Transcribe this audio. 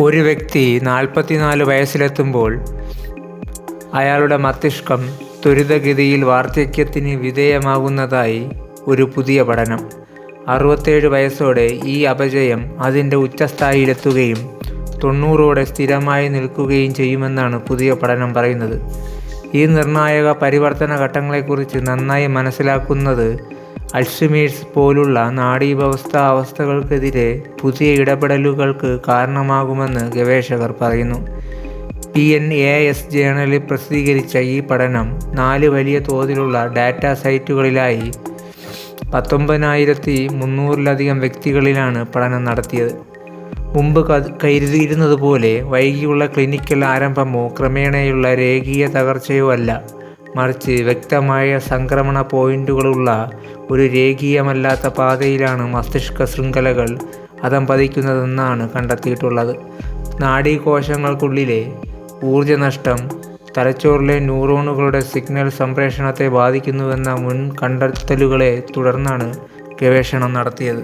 ഒരു വ്യക്തി നാൽപ്പത്തിനാല് വയസ്സിലെത്തുമ്പോൾ അയാളുടെ മസ്തിഷ്കം ത്വരിതഗതിയിൽ വാർദ്ധക്യത്തിന് വിധേയമാകുന്നതായി ഒരു പുതിയ പഠനം. അറുപത്തേഴ് വയസ്സോടെ ഈ അപജയം അതിന്റെ ഉച്ചസ്ഥായിയിലെത്തുകയും തൊണ്ണൂറോടെ സ്ഥിരമായി നിൽക്കുകയും ചെയ്യുമെന്നാണ് പുതിയ പഠനം പറയുന്നത്. ഈ നിർണായക പരിവർത്തന ഘട്ടങ്ങളെക്കുറിച്ച് നന്നായി മനസ്സിലാക്കുന്നത് അൾഷീമേഴ്സ് പോലുള്ള നാഡീവ്യവസ്ഥ അവസ്ഥകൾക്കെതിരെ പുതിയ ഇടപെടലുകൾക്ക് കാരണമാകുമെന്ന് ഗവേഷകർ പറയുന്നു. പി എൻ എ എസ് ജേണലിൽ പ്രസിദ്ധീകരിച്ച ഈ പഠനം നാല് വലിയ തോതിലുള്ള ഡാറ്റാ സൈറ്റുകളിലായി പത്തൊമ്പതിനായിരത്തി മുന്നൂറിലധികം വ്യക്തികളിലാണ് പഠനം നടത്തിയത്. മുമ്പ് കരുതിയിരുന്നതുപോലെ വൈകിയുള്ള ക്ലിനിക്കൽ ആരംഭമോ ക്രമേണയുള്ള രേഖീയ തകർച്ചയോ അല്ല, മറിച്ച് വ്യക്തമായ സംക്രമണ പോയിന്റുകളുള്ള ഒരു രേഖീയമല്ലാത്ത പാതയിലാണ് മസ്തിഷ്ക ശൃംഖലകൾ അധഃപതിക്കുന്നതെന്നാണ് കണ്ടെത്തിയിട്ടുള്ളത്. നാഡീകോശങ്ങൾക്കുള്ളിലെ ഊർജനഷ്ടം തലച്ചോറിലെ ന്യൂറോണുകളുടെ സിഗ്നൽ സംപ്രേഷണത്തെ ബാധിക്കുന്നുവെന്ന മുൻ കണ്ടെത്തലുകളെ തുടർന്നാണ് ഗവേഷണം നടത്തിയത്.